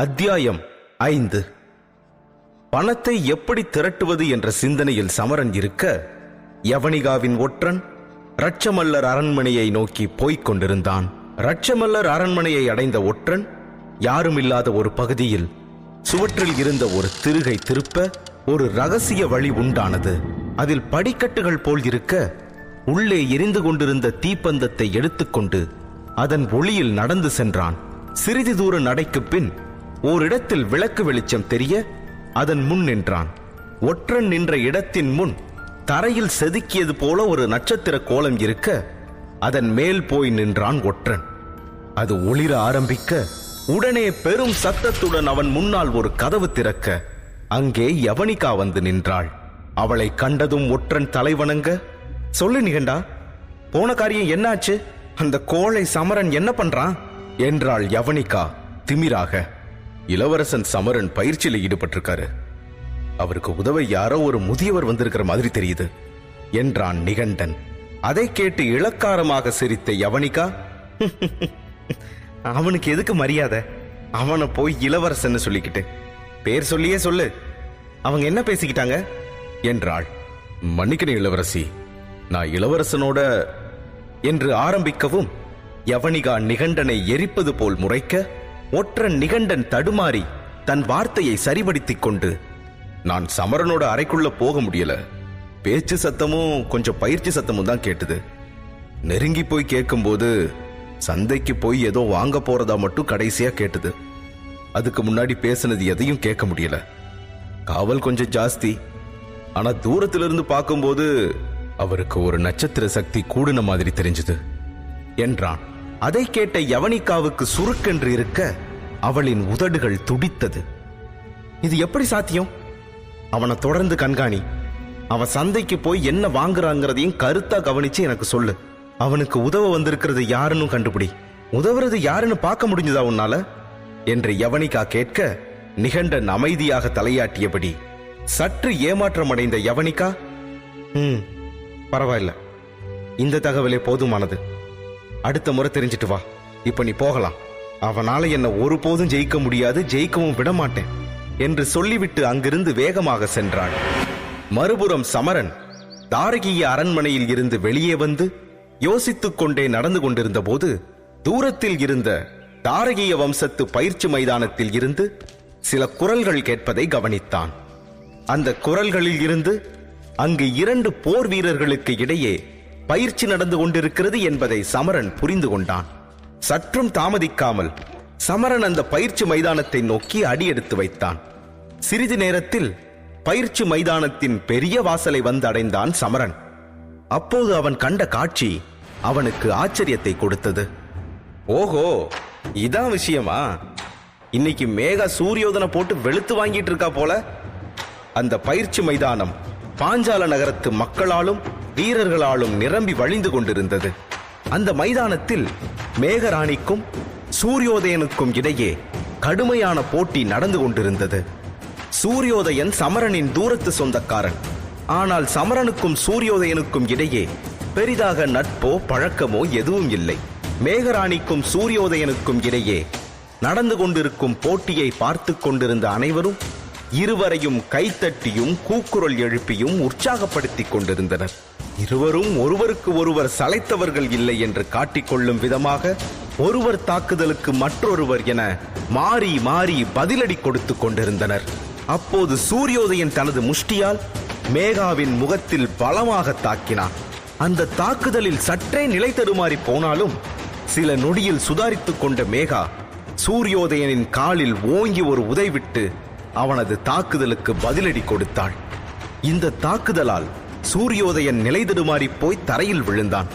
அத்தியாயம் ஐந்து. பணத்தை எப்படி திரட்டுவது என்ற சிந்தனையில் சமரன் இருக்க யவனிகாவின் ஒற்றன் ரட்சமல்லர் அரண்மனையை நோக்கி போய்க் கொண்டிருந்தான். ரட்சமல்லர் அரண்மனையை அடைந்த ஒற்றன் யாருமில்லாத ஒரு பகுதியில் சுவற்றில் இருந்த ஒரு திருகை திருப்ப ஒரு ரகசிய வழி உண்டானது. அதில் படிக்கட்டுகள் போல் இருக்க உள்ளே எரிந்து கொண்டிருந்த தீப்பந்தத்தை எடுத்துக்கொண்டு அதன் ஒளியில் நடந்து சென்றான். சிறிது தூர நடைக்கு பின் ஓரிடத்தில் விளக்கு வெளிச்சம் தெரிய அதன் முன் நின்றான். ஒற்றன் நின்ற இடத்தின் முன் தரையில் செதுக்கியது போல ஒரு நட்சத்திர கோலம் இருக்க அதன் மேல் போய் நின்றான் ஒற்றன். அது ஒளிர ஆரம்பிக்க உடனே பெரும் சத்தத்துடன் அவன் முன்னால் ஒரு கதவு திறக்க அங்கே யவனிகா வந்து நின்றாள். அவளை கண்டதும் ஒற்றன் தலைவணங்க சொல்லு நிகண்டா போன காரியம் என்னாச்சு? அந்த கோழை சமரன் என்ன பண்றான்? என்றாள் யவனிகா திமிராக. இளவரசன் சமரன் பயிற்சியில ஈடுபட்டிருக்காரு. அவருக்கு உதவ யாரோ ஒரு முதியவர் வந்திருக்கிற மாதிரி தெரியுது என்றான் நிகண்டன். அதை கேட்டு இளக்காரமாக சிரித்த யவனிகா அவனுக்கு எதுக்கு மரியாதை? அவனை போய் இளவரசன்னு சொல்லிக்கிட்டு. பேர் சொல்லியே சொல்லு. அவங்க என்ன பேசிக்கிட்டாங்க? என்றாள். மன்னிக்கணும் இளவரசி நான் இளவரசனோட என்று ஆரம்பிக்கவும் யவனிகா நிகண்டனை எரிப்பது போல் முறைக்க ஒற்றன் நிகண்டன் தடுமாறி தன் வார்த்தையை சரிபடுத்திக் கொண்டு நான் சமரனோட அறைக்குள்ள போக முடியல. பேச்சு சத்தமும் கொஞ்சம் பயிற்சி சத்தமும் தான் கேட்டது. நெருங்கி போய் கேட்கும்போது சந்தைக்கு போய் ஏதோ வாங்க போறதா மட்டும் கடைசியா கேட்டது. அதுக்கு முன்னாடி பேசுனது எதையும் கேட்க முடியல. காவல் கொஞ்சம் ஜாஸ்தி. ஆனா தூரத்திலிருந்து பார்க்கும்போது அவருக்கு ஒரு நட்சத்திர சக்தி கூடின மாதிரி தெரிஞ்சது. என்றான். அதை கேட்ட யவனிகாவுக்கு சுருக்கென்று இருக்க அவளின் உதடுகள் துடித்தது. இது எப்படி சாத்தியம்? அவனை தொடர்ந்து கண்காணி. அவன் சந்தைக்கு போய் என்ன வாங்குறாங்கிறதையும் கருத்தா கவனிச்சு எனக்கு சொல்லு. அவனுக்கு உதவ வந்திருக்கிறது யாருன்னு கண்டுபிடி. உதவுறது யாருன்னு பார்க்க முடிஞ்சதா உன்னால? என்று யவனிகா கேட்க நிகண்டன் அமைதியாக தலையாட்டியபடி சற்று ஏமாற்றம் அடைந்த யவனிகா ம் பரவாயில்ல. இந்த தகவலே போதுமானது. அடுத்த முறை தெரிஞ்சிட்டு வா. இப்ப நீ போகலாம். அவனால என்ன ஒருபோதும் ஜெயிக்க முடியாது ஜெயிக்கவும் விட மாட்டேன் என்று சொல்லிவிட்டு அங்கிருந்து வேகமாக சென்றான். மறுபுறம் சமரன் தாரகிய அரண்மனையில் இருந்து வெளியே வந்து யோசித்துக் கொண்டே நடந்து கொண்டிருந்த போது தூரத்தில் இருந்த தாரகிய வம்சத்து பயிற்சி மைதானத்தில் இருந்து சில குரல்கள் கேட்பதை கவனித்தான். அந்த குரல்களில் இருந்து அங்கு இரண்டு போர் வீரர்களுக்கு இடையே பயிற்சி நடந்து கொண்டிருக்கிறது என்பதை சமரன் புரிந்து கொண்டான். சற்றும் தாமதிக்காமல் சமரன் அந்த பயிற்சி மைதானத்தை நோக்கி அடியெடுத்து வைத்தான். சிறிது நேரத்தில் பயிற்சி மைதானத்தின் பெரிய வாசலை வந்து அடைந்தான் சமரன். அப்போது அவன் கண்ட காட்சி அவனுக்கு ஆச்சரியத்தை கொடுத்தது. ஓஹோ இதான் விஷயமா? இன்னைக்கு மேகா சூரியோதனை போட்டு வெளுத்து வாங்கிட்டு இருக்கா போல. அந்த பயிற்சி மைதானம் பாஞ்சால நகரத்து மக்களாலும் வீரர்களாலும் நிரம்பி வழிந்து கொண்டிருந்தது. அந்த மைதானத்தில் மேகராணிக்கும் சூரியோதயனுக்கும் இடையே கடுமையான போட்டி நடந்து கொண்டிருந்தது. சூரியோதயன் சமரனின் தூரத்து சொந்தக்காரன். ஆனால் சமரனுக்கும் சூரியோதயனுக்கும் இடையே பெரிதாக நட்போ பழக்கமோ எதுவும் இல்லை. மேகராணிக்கும் சூரியோதயனுக்கும் இடையே நடந்து கொண்டிருக்கும் போட்டியை பார்த்து கொண்டிருந்த அனைவரும் இருவரையும் கைத்தட்டியும் கூக்குரல் எழுப்பியும் உற்சாகப்படுத்திக் கொண்டிருந்தனர். இருவரும் ஒருவருக்கு ஒருவர் சளைத்தவர்கள் இல்லை என்று காட்டிக்கொள்ளும் விதமாக ஒருவர் தாக்குதலுக்கு மற்றொருவர் என மாறி மாறி பதிலடி கொடுத்து கொண்டிருந்தனர். அப்போது சூரியோதயன் தனது முஷ்டியால் மேகாவின் முகத்தில் பலமாக தாக்கினான். அந்த தாக்குதலில் சற்றே நிலை தடுமாறி போனாலும் சில நொடியில் சுதாரித்துக் கொண்ட மேகா சூரியோதயனின் காலில் ஓங்கி ஒரு உதைவிட்டு அவனது தாக்குதலுக்கு பதிலடி கொடுத்தாள். இந்த தாக்குதலால் சூரியோதயன் நிலைதடுமாறி போய் தரையில் விழுந்தான்.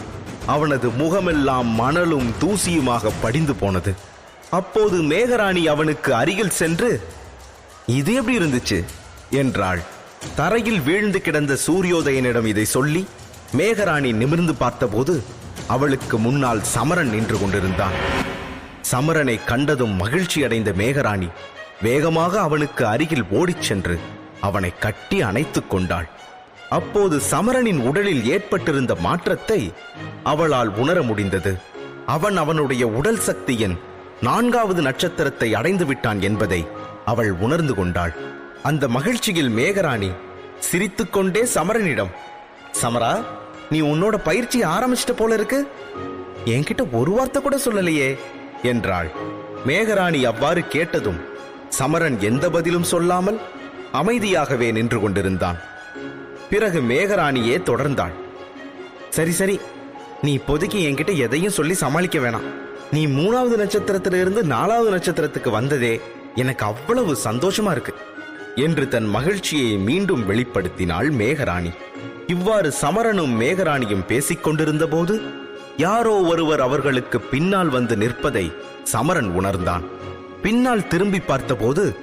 அவனது முகமெல்லாம் மணலும் தூசியுமாக படிந்து போனது. அப்போது மேகராணி அவனுக்கு அருகில் சென்று இது எப்படி இருந்துச்சு? என்றாள். தரையில் வீழ்ந்து கிடந்த சூரியோதயனிடம் இதை சொல்லி மேகராணி நிமிர்ந்து பார்த்தபோது அவளுக்கு முன்னால் சமரன் நின்று கொண்டிருந்தான். சமரனை கண்டதும் மகிழ்ச்சி அடைந்த மேகராணி வேகமாக அவனுக்கு அருகில் ஓடிச் சென்று அவனை கட்டி அணைத்துக் கொண்டாள். அப்போது சமரனின் உடலில் ஏற்பட்டிருந்த மாற்றத்தை அவளால் உணர முடிந்தது. அவன் அவனுடைய உடல் சக்தியின் நான்காவது நட்சத்திரத்தை அடைந்து விட்டான் என்பதை அவள் உணர்ந்து கொண்டாள். அந்த மகிழ்ச்சியில் மேகராணி சிரித்துக்கொண்டே சமரனிடம் சமரா நீ உன்னோட பயிற்சி ஆரம்பிச்சிட்ட போல இருக்கு. என்கிட்ட ஒரு வார்த்தை கூட சொல்லலையே என்றாள். மேகராணி அவ்வாறு கேட்டதும் சமரன் எந்த பதிலும் சொல்லாமல் அமைதியாகவே நின்று கொண்டிருந்தான். பிறகு மேகராணியே தொடர்ந்தாள். சரி சரி. நீ இப்போதைக்கு என்கிட்ட எதையும் சொல்லி சமாளிக்க வேணாம். நீ மூணாவது நட்சத்திரத்திலிருந்து நாலாவது நட்சத்திரத்துக்கு வந்ததே எனக்கு அவ்வளவு சந்தோஷமா இருக்கு என்று தன் மகிழ்ச்சியை மீண்டும் வெளிப்படுத்தினாள் மேகராணி. இவ்வாறு சமரனும் மேகராணியும் பேசிக் கொண்டிருந்த போது யாரோ ஒருவர் அவர்களுக்கு பின்னால் வந்து நிற்பதை சமரன் உணர்ந்தான். பின்னால் திரும்பி பார்த்தபோது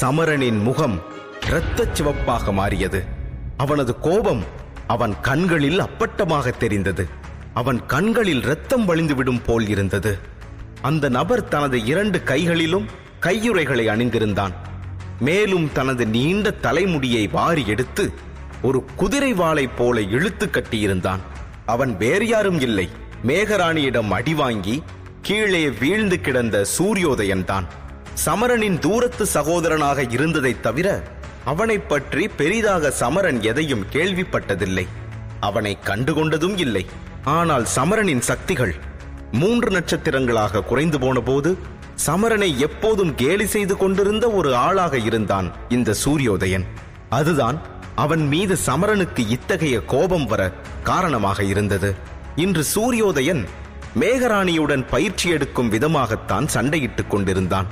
சமரனின் முகம் இரத்த சிவப்பாக மாறியது. அவனது கோபம் அவன் கண்களில் அப்பட்டமாக தெரிந்தது. அவன் கண்களில் இரத்தம் வழிந்துவிடும் போல் இருந்தது. அந்த நபர் தனது இரண்டு கைகளிலும் கையுறைகளை அணிந்திருந்தான். மேலும் தனது நீண்ட தலைமுடியை வாரி எடுத்து ஒரு குதிரை வாளைப் போல இழுத்து கட்டியிருந்தான். அவன் வேறு யாரும் இல்லை. மேகராணியிடம் அடி வாங்கி கீழே வீழ்ந்து கிடந்த சூரியோதயன்தான் சமரனின் தூரத்து சகோதரனாக இருந்ததைத் தவிர அவனைப் பற்றி பெரிதாக சமரன் எதையும் கேள்விப்பட்டதில்லை. அவனை கண்டுகொண்டதும் இல்லை. ஆனால் சமரனின் சக்திகள் மூன்று நட்சத்திரங்களாக குறைந்து போனபோது சமரனை எப்போதும் கேலி செய்து கொண்டிருந்த ஒரு ஆளாக இருந்தான் இந்த சூரியோதயன். அதுதான் அவன் மீது சமரனுக்கு இத்தகைய கோபம் வர காரணமாக இருந்தது. இன்று சூரியோதயன் மேகராணியுடன் பயிற்சி எடுக்கும் விதமாகத்தான் சண்டையிட்டுக் கொண்டிருந்தான்.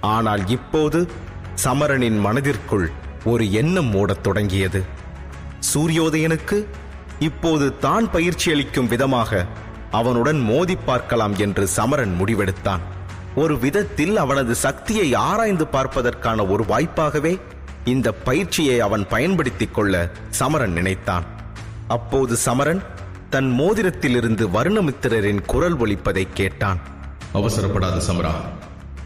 ஆனால் இப்போது சமரனின் மனதிற்குள் ஒரு எண்ணம் ஓடத் தொடங்கியது. சூரியோதயனுக்கு இப்போது தான் பயிற்சி அளிக்கும் விதமாக அவனுடன் மோதி பார்க்கலாம் என்று சமரன் முடிவெடுத்தான். ஒரு விதத்தில் அவனது சக்தியை ஆராய்ந்து பார்ப்பதற்கான ஒரு வாய்ப்பாகவே இந்த பயிற்சியை அவன் பயன்படுத்திக் கொள்ள சமரன் நினைத்தான். அப்போது சமரன் தன் மோதிரத்திலிருந்து வருணமித்திரரின் குரல் ஒலிப்பதை கேட்டான். அவசரப்படாத சமரா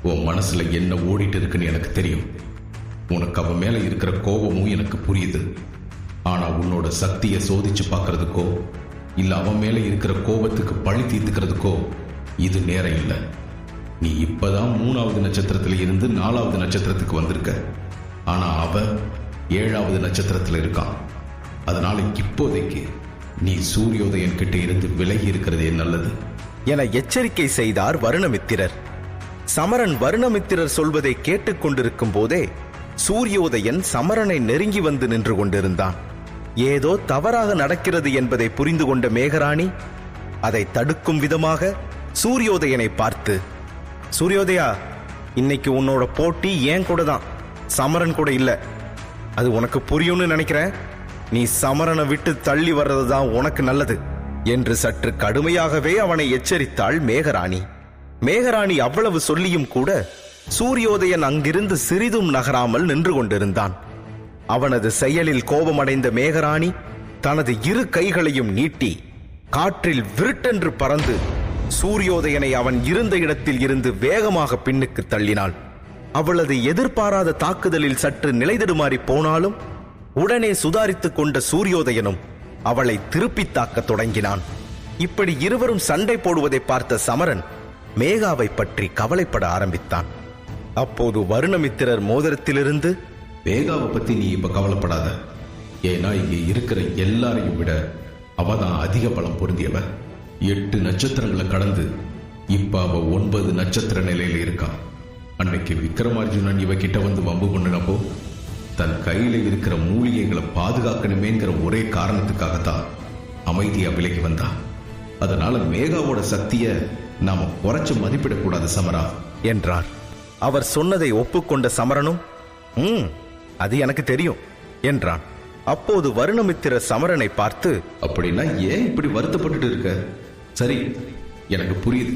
உன் மனசுல என்ன ஓடிட்டு இருக்குன்னு எனக்கு தெரியும். உனக்கு அவன் மேல இருக்கிற கோபமும் எனக்கு புரியுது. ஆனா உன்னோட சக்தியை சோதிச்சு பார்க்கறதுக்கோ இல்ல அவன் மேல இருக்கிற கோபத்துக்கு பழி தீர்த்துக்கிறதுக்கோ இது நேரம் இல்லை. நீ இப்பதான் மூணாவது நட்சத்திரத்துல இருந்து நாலாவது நட்சத்திரத்துக்கு வந்திருக்க. ஆனா அவன் ஏழாவது நட்சத்திரத்துல இருக்கான். அதனால இப்போதைக்கு நீ சூரியோதயன் கிட்ட இருந்து விலகி இருக்கிறதே நல்லது. என எச்சரிக்கை செய்தார் வருணமித்திரர். சமரன் வருணமித்திரர் சொல்வதை கேட்டுக்கொண்டிருக்கும் போதே சூரியோதயன் சமரனை நெருங்கி வந்து நின்று கொண்டிருந்தான். ஏதோ தவறாக நடக்கிறது என்பதை புரிந்து கொண்ட மேகராணி அதை தடுக்கும் விதமாக சூரியோதயனை பார்த்து சூரியோதயா இன்னைக்கு உன்னோட போட்டி ஏன் கூட தான்? சமரன் கூட இல்லை. அது உனக்கு புரியும்னு நினைக்கிறேன். நீ சமரனை விட்டு தள்ளி வர்றது தான் உனக்கு நல்லது என்று சற்று கடுமையாகவே அவனை எச்சரித்தாள் மேகராணி. மேகராணி அவ்வளவு சொல்லியும் கூட சூரியோதயன் அங்கிருந்து சிறிதும் நகராமல் நின்று கொண்டிருந்தான். அவனது செயலில் கோபமடைந்த மேகராணி தனது இரு கைகளையும் நீட்டி காற்றில் விருட்டென்று பறந்து சூரியோதயனை அவன் இருந்த இடத்தில் இருந்து வேகமாக பின்னுக்கு தள்ளினாள். அவளது எதிர்பாராத தாக்குதலில் சற்று நிலைதடுமாறி போனாலும் உடனே சுதாரித்துக் கொண்ட சூரியோதயனும் அவளை திருப்பித் தாக்கத் தொடங்கினான். இப்படி இருவரும் சண்டை போடுவதை பார்த்த சமரன் மேகாவை பற்றி கவலைப்பட ஆரம்பித்தான். அப்போது வருணமித்திரர் மோதிரத்திலிருந்து மேகாவை பத்தி நீ இப்ப கவலைப்படாத. ஏன்னா இங்க இருக்கிற எல்லாரையும் விட அவ தான் அதிக பலம் பொருந்தியவ. எட்டு நட்சத்திரங்களை கடந்து இப்ப அவ ஒன்பது நட்சத்திர நிலையில இருக்கா. அன்னைக்கு விக்ரமார்ஜுனன் இவகிட்ட வந்து வம்பு பண்ணினப்போ தன் கையில இருக்கிற மூலிகைகளை பாதுகாக்கணுமேங்கிற ஒரே காரணத்துக்காகத்தான் அமைதியா விலகி வந்தா அதனால மேகாவோட சக்திய நாம குறைச்சு மதிப்பிடக்கூடாது சமரா. என்றார். அவர் சொன்னதை ஒப்புக்கொண்ட சமரனும் ம் அது எனக்கு தெரியும் என்றான். அப்போது வருணமித்திர சமரனை பார்த்து அப்படின்னா ஏன் இப்படி வருத்தப்பட்டுட்டு இருக்க? சரி எனக்கு புரியுது.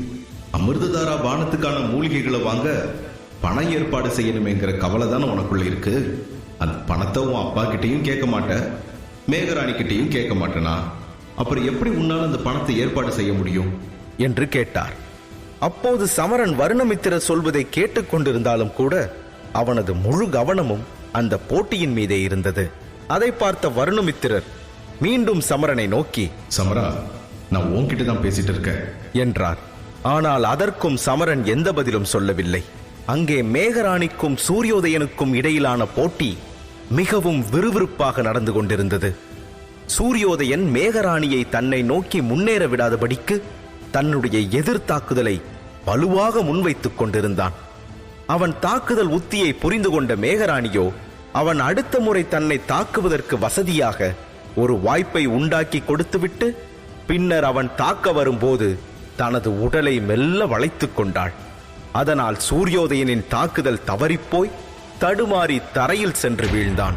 அமிர்ததாரா பானத்துக்கான மூலிகைகளை வாங்க பண ஏற்பாடு செய்யணுமேங்கிற கவலை தானே உனக்குள்ள இருக்கு? அந்த பணத்தை உன் அப்பா கிட்டயும் கேட்க மாட்டேன் மேகராணி கிட்டயும் கேட்க மாட்டேனா? அப்புறம் எப்படி உன்னால அந்த பணத்தை ஏற்பாடு செய்ய முடியும்? என்று கேட்டார். அப்போது சமரன் வருணமித்திரர் சொல்வதை கேட்டுக்கொண்டிருந்தாலும் கூட அவனது முழு கவனமும் அந்த போட்டியின் மீதே இருந்தது. அதை பார்த்த வருணமித்திரர் மீண்டும் சமரனை நோக்கி சமரா நான் உன்கிட்ட தான் பேசிட்டு இருக்கேன். என்றார். ஆனால் அதற்கும் சமரன் எந்த பதிலும் சொல்லவில்லை. அங்கே மேகராணிக்கும் சூரியோதயனுக்கும் இடையிலான போட்டி மிகவும் விறுவிறுப்பாக நடந்து கொண்டிருந்தது. சூரியோதயன் மேகராணியை தன்னை நோக்கி முன்னேற விடாதபடிக்கு தன்னுடைய எதிர்த்தாக்குதலை வலுவாக முன்வைத்துக் கொண்டிருந்தான். அவன் தாக்குதல் உத்தியை புரிந்து கொண்ட மேகராணியோ அவன் அடுத்த முறை தன்னை தாக்குவதற்கு வசதியாக ஒரு வாய்ப்பை உண்டாக்கி கொடுத்துவிட்டு பின்னர் அவன் தாக்க வரும்போது தனது உடலை மெல்ல வளைத்துக் கொண்டாள். அதனால் சூரியோதயனின் தாக்குதல் தவறிப்போய் தடுமாறி தரையில் சென்று வீழ்ந்தான்.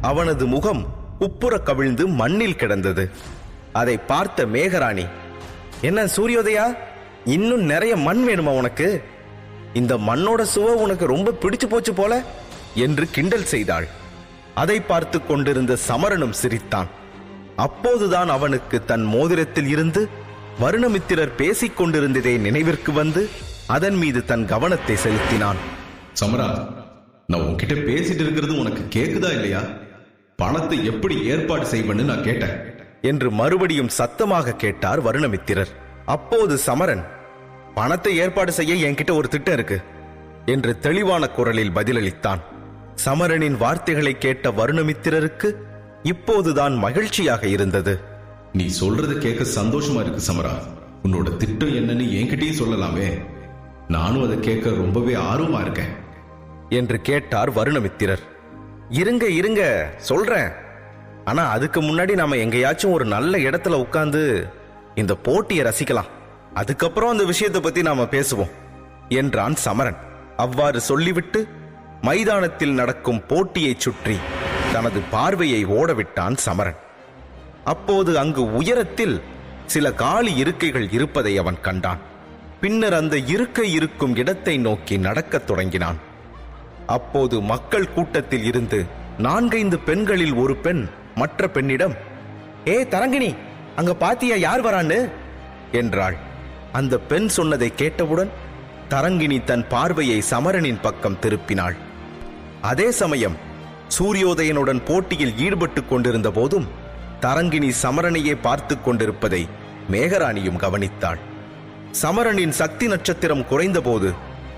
அவனது முகம் உப்புற கவிழ்ந்து மண்ணில் கிடந்தது. அதை பார்த்த மேகராணி என்ன சூரியோதயா? இன்னும் நிறைய மண் வேணுமா உனக்கு? இந்த மண்ணோட சுவை உனக்கு ரொம்ப பிடிச்சு போச்சு போல என்று கிண்டல் செய்தாள். அதை பார்த்து கொண்டிருந்த சமரனும் சிரித்தான். அப்போதுதான் அவனுக்கு தன் மோதிரத்தில் இருந்து வருணமித்திரர் பேசிக் கொண்டிருந்ததே நினைவிற்கு வந்து அதன் மீது தன் கவனத்தை செலுத்தினான். சமரா நான் உன்கிட்ட பேசிட்டு இருக்கிறது உனக்கு கேக்குதா இல்லையா? பணத்தை எப்படி ஏற்பாடு செய்வேன்னு நான் கேட்டேன். என்று மறுபடியும் சத்தமாக கேட்டார் வருணமித்திரர். அப்போது சமரன் பணத்தை ஏற்பாடு செய்ய என்கிட்ட ஒரு திட்டம் இருக்கு என்று தெளிவான குரலில் பதிலளித்தான். சமரனின் வார்த்தைகளை கேட்ட வருணமித்திரருக்கு இப்போதுதான் மகிழ்ச்சியாக இருந்தது. நீ சொல்றத கேட்க சந்தோஷமா இருக்கு சமரா. உன்னோட திட்டம் என்னன்னு என்கிட்டயும் சொல்லலாமே. நானும் அதை கேட்க ரொம்பவே ஆர்வமா இருக்கேன். என்று கேட்டார் வருணமித்திரர். இருங்க இருங்க சொல்றேன். ஆனா அதுக்கு முன்னாடி நாம எங்கேயாச்சும் ஒரு நல்ல இடத்துல உட்கார்ந்து இந்த போட்டியை ரசிக்கலாம். அதுக்கப்புறம் அந்த விஷயத்தை பத்தி நாம பேசுவோம் என்றான் சமரன். அவ்வாறு சொல்லிவிட்டு மைதானத்தில் நடக்கும் போட்டியைச் சுற்றி தனது பார்வையை ஓடவிட்டான் சமரன். அப்போது அங்கு உயரத்தில் சில காலி இருக்கைகள் இருப்பதை அவன் கண்டான். பின்னர் அந்த இருக்கை இருக்கும் இடத்தை நோக்கி நடக்கத் தொடங்கினான். அப்போது மக்கள் கூட்டத்தில் இருந்து நான்கைந்து பெண்களில் ஒரு பெண் மற்ற பெண்ணிடம் ஏ தரங்கிணி அங்க பாத்தியா யார் வரான்னு? என்றாள். அந்த பெண் சொன்னதை கேட்டவுடன் தரங்கிணி தன் பார்வையை சமரனின் பக்கம் திருப்பினாள். அதே சமயம் சூரியோதயனுடன் போட்டியில் ஈடுபட்டுக் கொண்டிருந்த போதும் தரங்கிணி சமரனையே பார்த்து கொண்டிருப்பதை மேகராணியும் கவனித்தாள். சமரனின் சக்தி நட்சத்திரம் குறைந்தபோது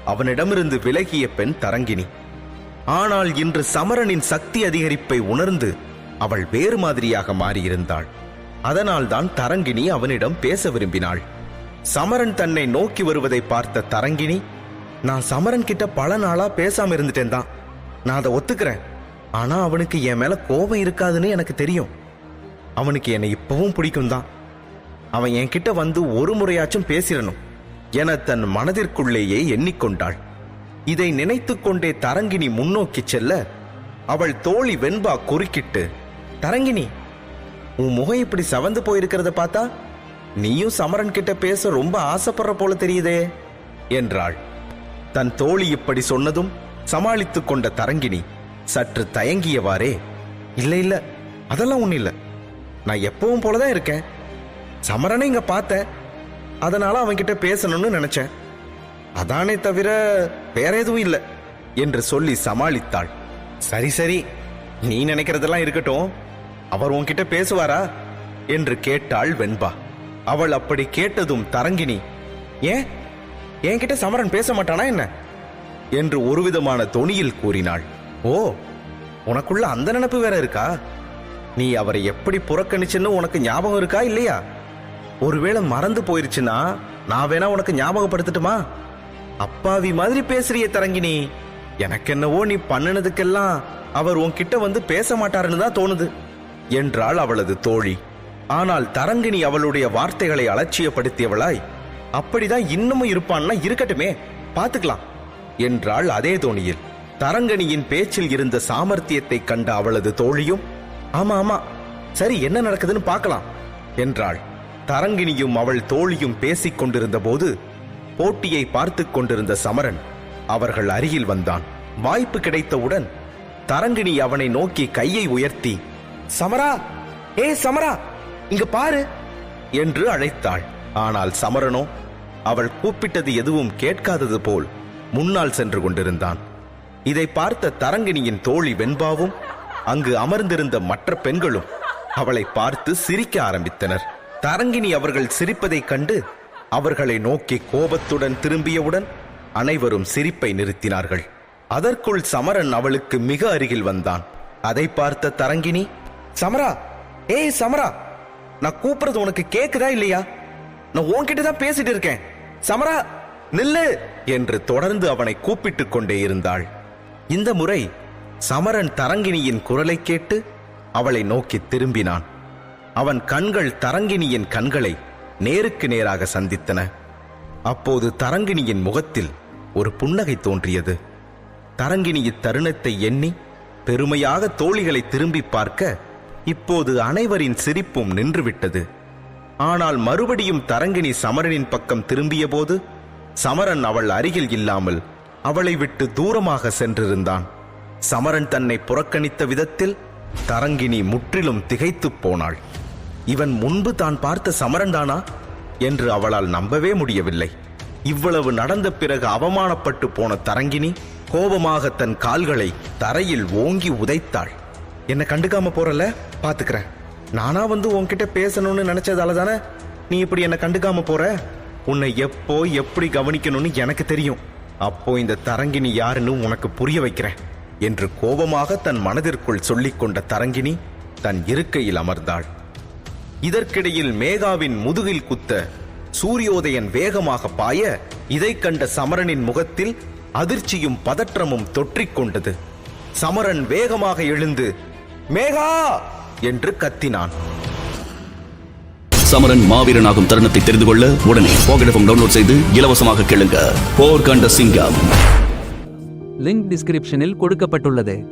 அவனிடமிருந்து விலகிய பெண் தரங்கிணி ஆனால் இன்று சமரனின் சக்தி அதிகரிப்பை உணர்ந்து அவள் வேறு மாதிரியாக மாறியிருந்தாள். அதனால்தான் தரங்கிணி அவனிடம் பேச விரும்பினாள். சமரன் தன்னை நோக்கி வருவதை பார்த்த தரங்கிணி நான் சமரன் கிட்ட பல நாளா பேசாம இருந்துட்டேன் தான். நான் அதை ஒத்துக்கிறேன். ஆனா அவனுக்கு என் மேல கோபம் இருக்காதுன்னு எனக்கு தெரியும். அவனுக்கு என்னை இப்பவும் பிடிக்கும் தான். அவன் என்கிட்ட வந்து ஒரு முறையாச்சும் பேசிடணும் என தன் மனதிற்குள்ளேயே எண்ணிக்கொண்டாள். இதை நினைத்து கொண்டே தரங்கிணி முன்னோக்கிச் செல்ல அவள் தோழி வெண்பா குறுக்கிட்டு தரங்கிணி உன் முகம் இப்படி சவந்து போயிருக்கிறத பார்த்தா நீயும் சமரன் கிட்ட பேச ரொம்ப ஆசைப்படுற போல தெரியுதே என்றாள். தன் தோழி இப்படி சொன்னதும் சமாளித்து கொண்ட தரங்கிணி சற்று தயங்கியவாறே இல்ல இல்ல அதெல்லாம் ஒண்ணு இல்ல. நான் எப்பவும் போலதான் இருக்கேன். சமரனை இங்க பார்த்தேன். அதனால அவன்கிட்ட பேசணும்னு நினைச்சேன். அதானே தவிர வேற எதுவும் இல்லை என்று சொல்லி சமாளித்தாள். சரி சரி நீ நினைக்கிறதெல்லாம் இருக்கட்டும். அவர் உன்கிட்ட பேசுவாரா? என்று கேட்டாள் வெண்பா. அவள் அப்படி கேட்டதும் தரங்கினி ஏன்? என்கிட்ட சமரன் பேச மாட்டானா என்ன? என்று ஒருவிதமான தொனியில் கூறினாள் ஓ உனக்குள்ள அந்த நினைப்பு வேற இருக்கா? நீ அவரை எப்படி புறக்கணிச்சுன்னு உனக்கு ஞாபகம் இருக்கா இல்லையா? ஒருவேளை மறந்து போயிருச்சுன்னா நான் வேணா உனக்கு ஞாபகப்படுத்தட்டுமா? அப்பாவி மாதிரி பேசுறிய தரங்கினி. எனக்கு என்னவோ நீ பண்ணுனதுக்கெல்லாம் அவர் உன்கிட்ட வந்து பேச மாட்டாருன்னு தான் தோணுது. என்றாள் அவளது தோழி. ஆனால் தரங்கிணி அவளுடைய வார்த்தைகளை அலட்சியப்படுத்தியவளாய் அப்படிதான் இன்னமும் இருப்பான்னா இருக்கட்டுமே பார்த்துக்கலாம் என்றாள் அதே தோணியில். தரங்கணியின் பேச்சில் இருந்த சாமர்த்தியத்தை கண்ட அவளது தோழியும் ஆமா ஆமா சரி என்ன நடக்குதுன்னு பார்க்கலாம் என்றாள். தரங்கிணியும் அவள் தோழியும் பேசிக் கொண்டிருந்த போது போட்டியை பார்த்து கொண்டிருந்த சமரன் அவர்கள் அருகில் வந்தான். வாய்ப்பு கிடைத்தவுடன் தரங்கிணி அவனை நோக்கி கையை உயர்த்தி சமரா! ஏ சமரா! இங்க பாரு! என்று அழைத்தாள். ஆனால் சமரனோ அவள் கூப்பிட்டது எதுவும் கேட்காதது போல் முன்னால் சென்று கொண்டிருந்தான். இதை பார்த்த தரங்கிணியின் தோழி வெண்பாவும் அங்கு அமர்ந்திருந்த மற்ற பெண்களும் அவளை பார்த்து சிரிக்க ஆரம்பித்தனர். தரங்கிணி அவர்கள் சிரிப்பதைக் கண்டு அவர்களை நோக்கி கோபத்துடன் திரும்பியவுடன் அனைவரும் சிரிப்பை நிறுத்தினார்கள். அதற்குள் சமரன் அவளுக்கு மிக அருகில் வந்தான். அதை பார்த்த தரங்கினி சமரா ஏய் சமரா நான் கூப்பிடுறது உனக்கு கேக்குதா இல்லையா? நான் உன்கிட்ட தான் பேசிட்டு இருக்கேன். சமரா நில்லு! என்று தொடர்ந்து அவனை கூப்பிட்டு கொண்டே இருந்தாள். இந்த முறை சமரன் தரங்கிணியின் குரலை கேட்டு அவளை நோக்கி திரும்பினான். அவன் கண்கள் தரங்கிணியின் கண்களை நேருக்கு நேராக சந்தித்தன. அப்போது தரங்கிணியின் முகத்தில் ஒரு புன்னகை தோன்றியது. தரங்கினி இத்தருணத்தை எண்ணி பெருமையாக தோழிகளை திரும்பி பார்க்க இப்போது அனைவரின் சிரிப்பும் நின்றுவிட்டது. ஆனால் மறுபடியும் தரங்கிணி சமரனின் பக்கம் திரும்பியபோது சமரன் அவள் அருகில் இல்லாமல் அவளை விட்டு தூரமாக சென்றிருந்தான். சமரன் தன்னை புறக்கணித்த விதத்தில் தரங்கிணி முற்றிலும் திகைத்துப் போனாள். இவன் முன்பு தான் பார்த்த சமரன்தானா? என்று அவளால் நம்பவே முடியவில்லை. இவ்வளவு நடந்த பிறகு அவமானப்பட்டு போன தரங்கினி கோபமாக தன் கால்களை தரையில் ஓங்கி உதைத்தாள். என்ன கண்டுக்காம போறல பாத்துக்கிறேன். நானா வந்து உன்கிட்ட பேசணும்னு நினைச்சதால தானே நீ இப்படி என்ன கண்டுக்காம போற? உன்னை எப்போ எப்படி கவனிக்கணும்னு எனக்கு தெரியும். அப்போ இந்த தரங்கினி யாருன்னு உனக்கு புரிய வைக்கிறேன். என்று கோபமாக தன் மனதிற்குள் சொல்லிக் கொண்ட தரங்கினி தன் இருக்கையில் அமர்ந்தாள். இதற்கிடையில் மேகாவின் முதுகில் குத்த சூரியோதயன் வேகமாக பாய இதைக் கண்ட சமரனின் முகத்தில் அதிர்ச்சியும் பதற்றமும் தொற்றிக் கொண்டது. சமரன் வேகமாக எழுந்து மேகா! என்று கத்தினான். சமரன் மாவீரனாகும் தருணத்தை தெரிந்து கொள்ள உடனே போகடஃபம் டவுன்லோட் செய்து இலவசமாக கேளுங்க. போர் கண்ட சிங்கம். லிங்க் டிஸ்கிரிப்ஷனில் கொடுக்கப்பட்டுள்ளது.